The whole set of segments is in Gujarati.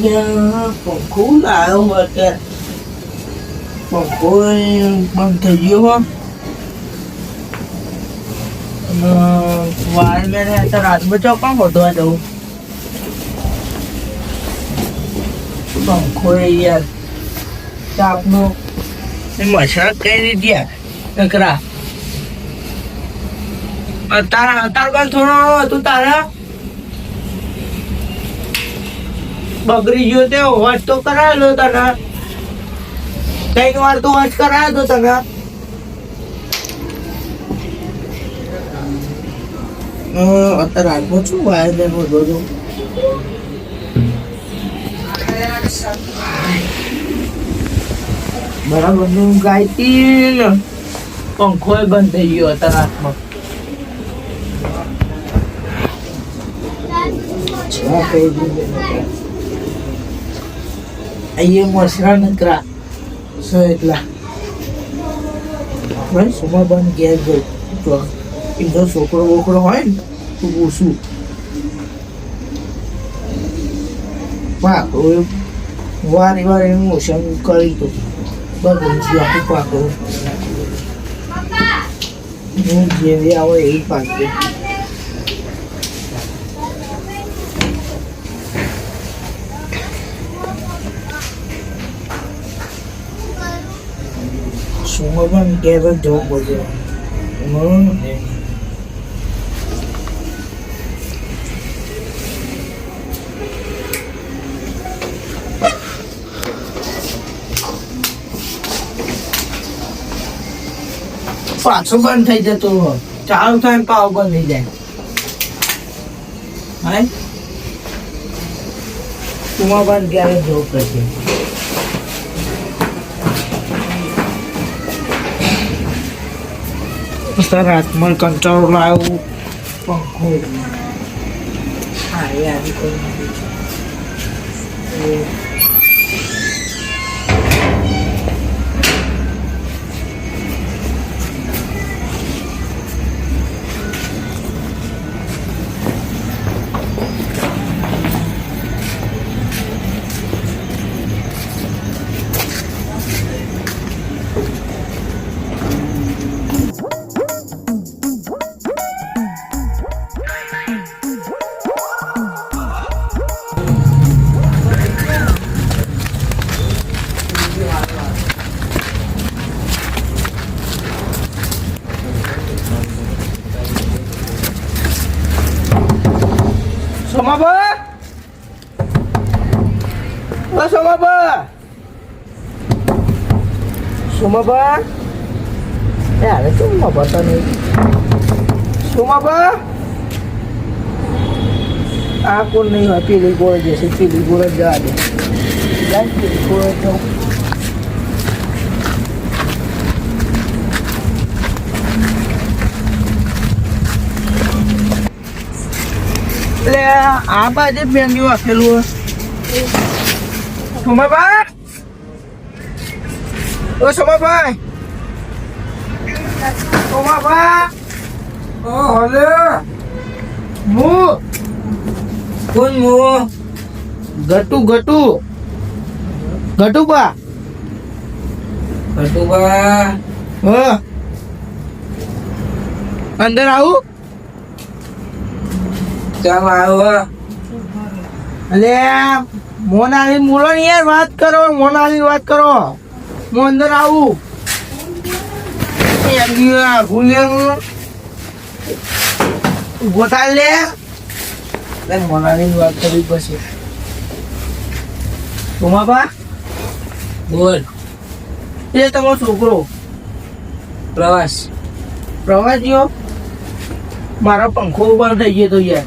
યાર પંખો લાવ્યો અત્યારે પંખો એ બંધ થઈ ગયો હો અને વાયરમેન અત્યારે રાતમાં ચોકમાં ગોતવા જવું પંખો એ યાર તાપનો એ મસાજ કઈ રીતે યાર નકરા તારા તાર પણ થોડો હતું તારા બગડી ગયો તે વોચ તો કરાયેલો તને. કંઈક વાર તો વોચ કરાયો તો તને. અત્યારે હાલમાં શું વાયર ને બધો બરાબરનું. ગાયતી પંખો બંધ થઈ ગયો અત્યારે હાથમાં. કઈ મસરા નકરા. સો એટલા. ભાઈ સુમા બંધ ઘેર તો એનો છોકરો બોકરો હોય ને, તો પૂછું. પાકો વારે વારે એનું ઓછા કરી તો. બધું જ આખું પાકો હું જેવી આવે એવી પાકે સુમા બંધ ઘેર જ જવું પડશે એમાં પાછો બંધ થઈ જતો હોય. ચાલુ થાય ને પાવ બંધ થઈ જાય હાય કુવા બંધ ક્યારે જવું પડશે સર હાથમાં કંટાળો લાવ્યો પંખો હા યાર કોઈ નથી સોમાબા? આ કોણ નહીં હોય? પેલી ગોળ જશે પેલી ગોળ જવા એટલે આ બાજુ બેંગ્યું આપેલું સોમાભાઈ ઓ સોમાભાઈ સોમાભાઈ ઓ, હલે. મુ. કોણ મુ? ગટુ ગટુ. ગટુ બા ગટુ બા હ અંદર આવું. કેમ આવ્યો અલે, મોનાલી મૂળો યાર વાત કરો, મોનાલી વાત કરો. હું અંદર આવું. ગોતા લે. મોનાલી વાત કરવી પછી તુમાબા બોલ. એ તમારો છોકરો. પ્રવાસ. પ્રવાસીઓ મારો પંખો બંધ થઈ ગયો તો યાર.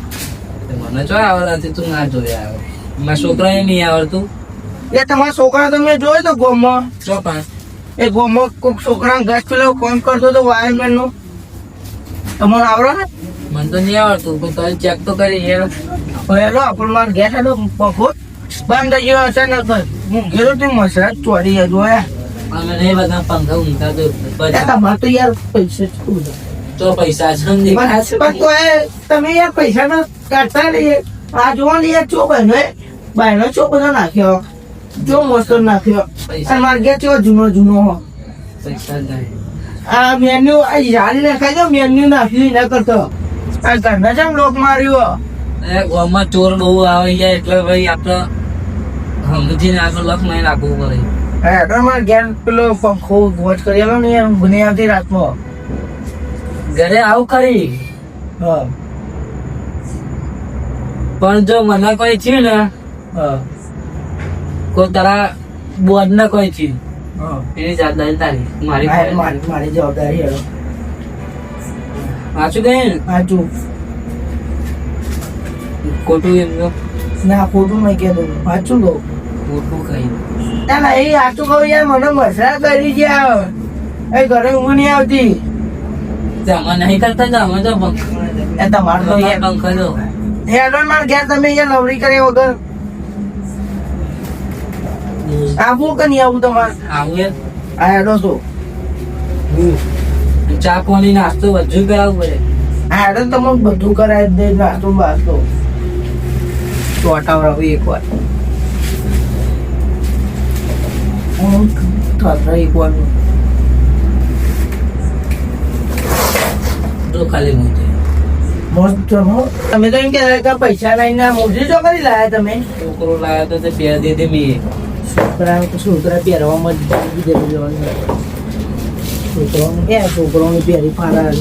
મને ચો આવડતી તું ના જોયા આવે. મારા છોકરાને નહીં આવડતું. એ તમારા છોકરા તો મેં જોયો તો ગોમમાં? ચો એ ગોમો કોઈક છોકરા ગેસ પેલો ફોન કરતો તો વાયરમેન નો તમારો આવડો ને? મને તો નહીં આવડતું પણ તમે ચેક તો કરી હેલો હેલો આપણે મારો ગેસ હતો પંખો બંધ થઈ ગયો હશે ને હું ગયેલો તું મસરા ચોરી જોયા અમે નહીં બધા પંખા ઊંઘતા તો તમારે તો યાર પૈસા. ચો પૈસા છે ને પણ તો એ તમે યાર પૈસા ના કાઢતા નહીં. આ જોવા ને યાર ચો એ. બાયનો ચો બધો નાખ્યો. જો મસ્ત નાખ્યો. મારે ઘેર ચેવો જૂનો જૂનો હો. આ મેન્યુ આ જાળી નાખાય તો મેન્યુ નાખ્યું ના કરતો. આ ઘરના જેમ લોક માર્યો. એ ગામમાં ચોર બહુ આવે છે એટલે ભાઈ આપણે સમજીને આગળ લખ નહીં રાખવું પડે. હા મારે ઘેર પેલો પંખો વોચ કરેલો ને એમ ગુને આવતી રાતમાં. ઘરે આવું ખરી. હા. પણ જો મને કોઈ છે ને હા. કોઈ તારા બોર્ડ ને કોઈ છે? હા. એની જવાબદારી તારી. મારી મારી મારી જવાબદારી હેડો. સાચું કહે ને સાચું ખોટું એમનું ના ખોટું નહીં કહેતો સાચું કહું ખોટું કહી ના એ સાચું કહું યાર મને મસરા કરી ગયા એ ઘરે ઊંઘ નહીં આવતી. જમા નહીં કરતા અમે તો તમારે તો યાર. પંખો જો હેડો મારે ઘેર તમે યાર લવડી કર્યા વગર. આવું કે નહીં આવું તમારે આવું યાર. આ હેડો ચા પાણી નાસ્તો બધું કરાવવું પડે હેડો તમને બધું કરાવી દે નાસ્તો બાસ્તો ચોટાવડાવું એક વાર હું એક વાર ખાલી મસ્ત તમે તો એમ કે પૈસા લઈને મોજી જો કરી લાયા તમે છોકરો લાયા તો તે બે દે દે મેં છોકરા છોકરા પહેરવામાં જ જાગી દે છોકરાઓને ક્યાં છોકરાઓને પહેરી ફાડા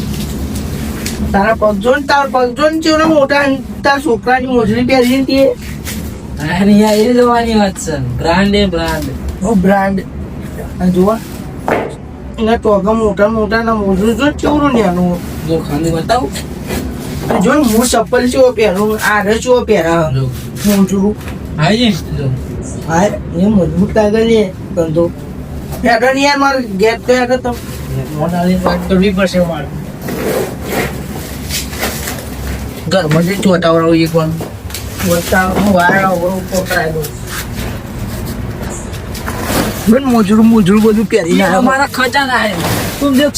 તારા પગજો ને તારા પગજો ને છે મોટા ને તારા છોકરાની મોજડી પહેરી ને તે અને યાર એ જોવાની વાત છે. બ્રાન્ડ એ બ્રાન્ડ ઓ બ્રાન્ડ જોવા. એના ટોકા મોટા મોટા ના મોજડી જો ને ચેવડું જો ખાલી બતાવું? જો ને હું ચપ્પલ ચેવો પહેરું આરે ચેવો પહેરા જો મોજડું હા જો હા એ મજબૂત લાગે ધંધો. હેઠળ યાર મારું ગેપ તો હેઠળ તો વાત પડશે મારે ઘરમાં જઈને ચોટાવરાવું એક વાર. વટાવું વાર આવડું પકડાય દઉં બેન મોજરું મોજરું બધું પહેરી ના અમારા ખજાના હે. તું દેખ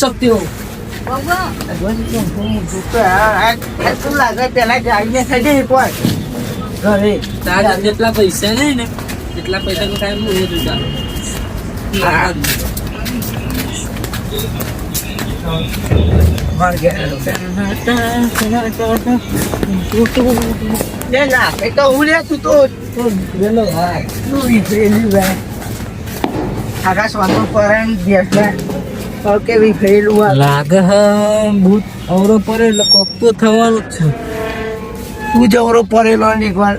જેટલા પૈસા નહીં ને. એટલા પૈસા તો કાંઈ હું એ જ ઉતારું. માર ઘેર લે ના એ તો હું લે તું તો તું વેલો હા તું વિફરેલી વે આકાશ વાતો કરે ને બેસલા તો કે વિફરેલું આ લાગે હે ભૂત અવરો પડે એટલે કોક તો થવાનું જ છે તું જવરો પડેલો ને એકવાર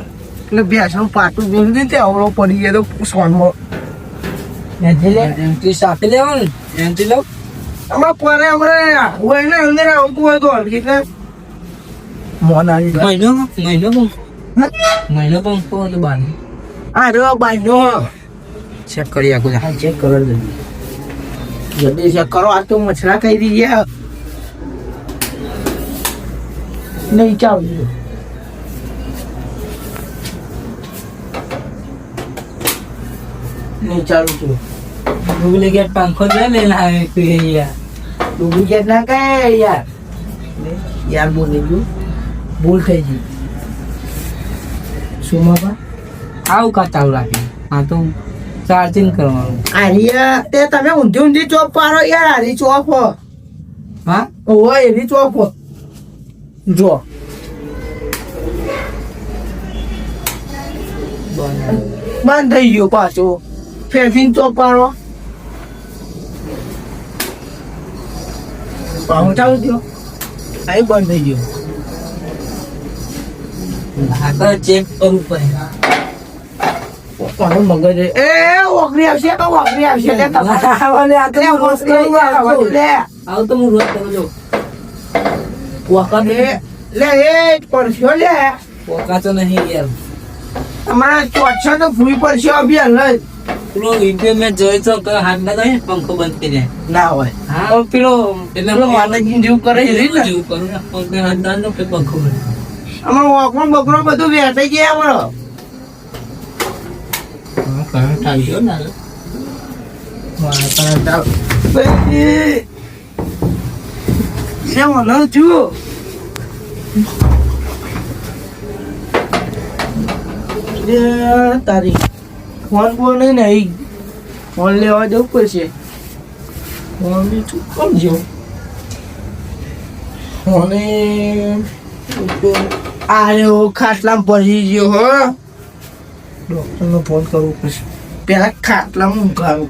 એટલે ભેંસનું પાટું જોયું ને તે અવળો પડી ગયો તો સોનમાં. એથી લે. એન્ટ્રી સાથે લેવાનું એન્ટ્રી લો આમાં પરે હમણાં હોય ને અંદર આવતું હોય તો હલકી ને મોન આવી મહિનો મહિનો મહિનો પંખો બાર આ રહ્યો બાજનો ચેક કરી આખું હા ચેક કરો જલ્દી. જલ્દી ચેક કરો. આ તો મછરા કહી દીજે નહીં ચાલુ નહીં ચાલુ છું ડુપ્લિકેટ પંખો લે ને લાવે તું યાર. ડુપ્લિકેટ ના કહે યાર. યાર બોલી ગયું ભૂલ થઈ ગઈ શું બાપા આવું કાતાવ રાખી હા તો ચાર્જિંગ કરવાનું. આરિયા તે તમે ઊંધી ઊંધી ચોપ પાડો યાર આરી ચોપ હો. ઓહો એની ચોપ. જો. બંધ થઈ ગયો પાછો. ફેફીન ચોપ પાડો પહોંચાડું થયો અહીં બંધ થઈ ગયો આગળ ચેક કરવું પડે કોનો મગજ એ એ, આવશે તો આવશે લે તમારે. આ તો લે, હું રોજ કરું લે. આવું તો હું રોજ કરું છું વખત લે લે એ પરસ્યો લે વખાતો નહીં યાર હમણાં ચોટશો તો ફૂઈ પડશે અભિયાન લઈ પેલો વીડિયો મેં જોયો તો કે હાથ ના થાય પંખો બંધ કરી ના હોય. હા. પેલો એટલે પેલો માતાજી જેવું કરે છે. જેવું કરું ને પંખો હાથ ના કે પંખો બંધ અમાર વોકમાં બકરો બધું વેચાઈ ગયા અમારો. કરંટ આવી ગયો ને તારી ફોન બોન નહીં ને એ ફોન લેવા જવું પડશે. ફોન બી તું કોણ જો ફોને આર્યો ખાટલામાં પડી ગયો, હો. ડોક્ટરનો ફોન કરવો પડશે. પેલા ખાટલામાં ઊંઘાડું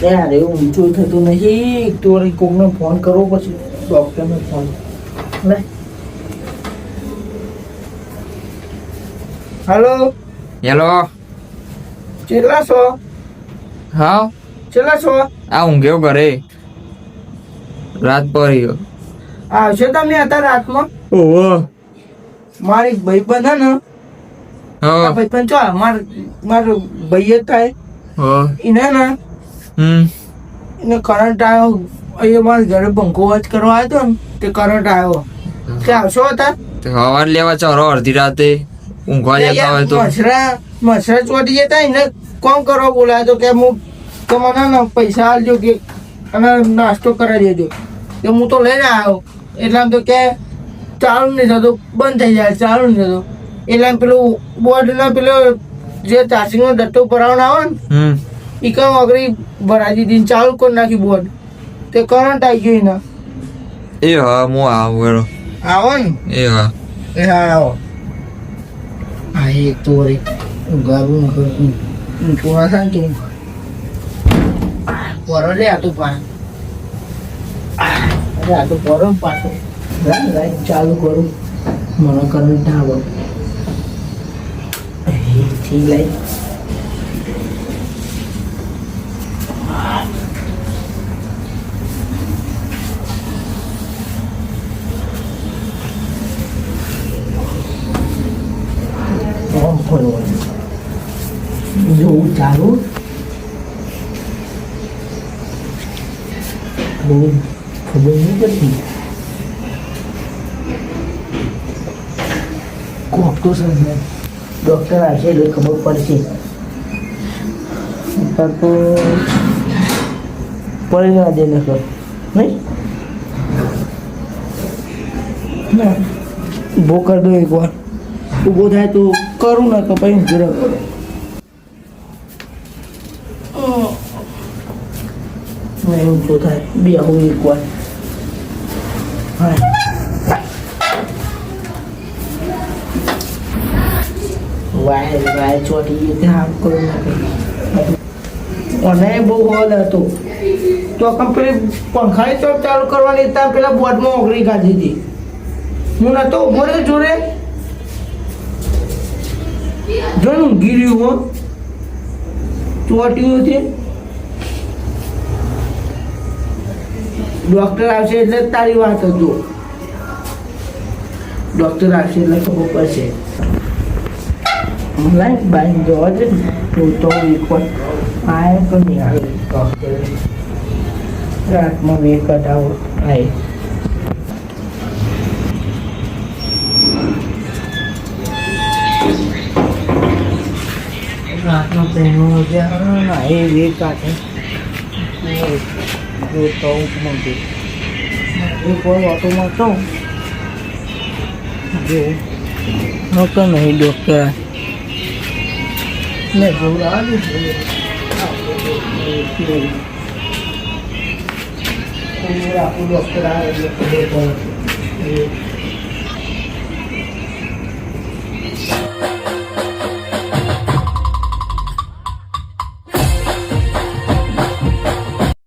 ત્યારે ઊંચું થતું નથી તો કોકને ફોન કરવો પછી ડૉક્ટરને ફોન. લે. હલો હેલો કેટલા છો હા કેટલા છો આ ઊંઘ્યો ઘરે રાત પડી ગયો. આવશો તમે હતા રાતમાં. ઓહો. મારી ભાઈબંધ હે ને. હા. ભાઈબંધ ચો માર મારો ભાઈ થાય. હા. એને ને. હમ. એને કરંટ આવ્યો. અહીંયા મારા ઘરે પંખો વાચ કરવા આવ્યો ને તે કરંટ આવ્યો. તે આવશો હતા તો સવાર લેવા ચાલો અડધી રાતે. ઊંઘવા જતા હોય તો. મસરા મસરા ચોટી જતા એને કોમ કરવા બોલાયો તો કે હું તમને પૈસા આલજો કે અને નાસ્તો કરાવી દેજો. કે હું તો લઈને આવ્યો. એટલે આમ તો કે ચાલુ નહીં થતું બંધ થઈ જાય ચાલુ નહીં થતું. એટલે આમ પેલું બોર્ડના પેલો જે ચાર્જિંગનો ડટ્ટો ભરાવાનો આવે ને એ કઈ અગરી ભરાઈ દીધી ચાલુ કરી નાખી બોર્ડ તે કરંટ આવી ગયો એના. એ હા હું આવું આવો ને. એ હા. એ હા આવો. તો વળી ઊંઘાડું ઊંઘવા શાંતિ પરો લે આ તો પા અરે આ તો પરો પાછો. લાઈ લાઈ ચાલુ કરું. મને કરંટ ના આવે થી લઈ ઓમ ખોલવાનું જોવું ચાલુ બહુ ખબર નહીં પડતી કોક છે? ડૉક્ટર આવશે એટલે ખબર પડશે. નહીંતર તો પડી ના દે નકર. નહીં? ના. ઊભો કર દો એકવાર ઊભો થાય તો કરું ને પછી ઊભી રાખો નહીં ઊંચો થાય. બે હું એકવાર વાય વાય ચોટી ગઈ આમ કરું નાખે અને બહુ હોલ હતો. તો કંપની પંખાની ચોટ ચાલુ કરવાની ત્યાં પેલા બોર્ડમાં ઓગળી કાઢી હતી. હું નતો ઊભો રહ્યો જોડે. જો ને ઊંઘી રહ્યું હો. છે ડોક્ટર આવશે એટલે તારી વાત હતો. ડોક્ટર આવશે એટલે ખબર પડશે. લાઈફ બાઈક જોવા છે ને હું તો એકવાર આય તો નહીં આવે ડોક્ટર રાતમાં બે કટાવો આય રાતનો પહેલો ના એ બે કાઢે જો તો મને એક વાર ઓટોમાં તો જો નહોતો ને જોડાવાનું આપણું ડૉક્ટર આવે એટલે ખબર પડે